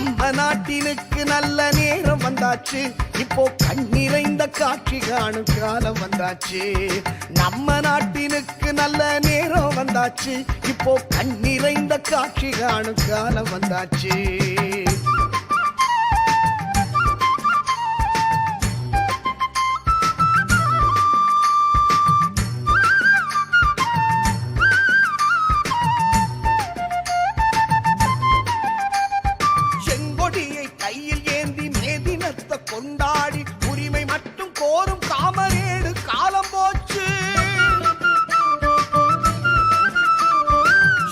நம்ம நாட்டினுக்கு நல்ல நேரம் வந்தாச்சு. இப்போ கண்ணிறைந்த காட்சி காணும் காலம் வந்தாச்சு. நம்ம நாட்டினுக்கு நல்ல நேரம் வந்தாச்சு. இப்போ கண்ணிறைந்த காட்சி காணும் காலம் வந்தாச்சு. கொண்டாடி உரிமை மட்டும் கோரும் காமரேடு காலம் போச்சு.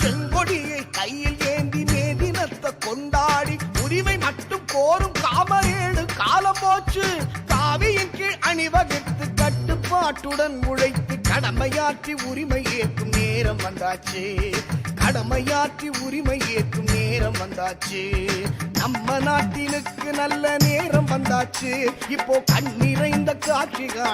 செங்கொடியை கையில் ஏந்தி மேதினத்தை கொண்டாடி உரிமை மட்டும் கோரும் காமரேடு காலம் போச்சு. காவியின் கீழ் அணிவகுத்து கட்டுப்பாட்டுடன் உழைத்து கடமையாற்றி உரிமை ஏற்கும் நேரம் வந்தாச்சு. கடமையாற்றி உரிமை ஏற்கும் நேரம் வந்தாச்சு. நம்ம கண்ணுக்கு நல்ல நேரம் வந்தாச்சு. இப்போ கண் நிறைந்த காட்சிகள்.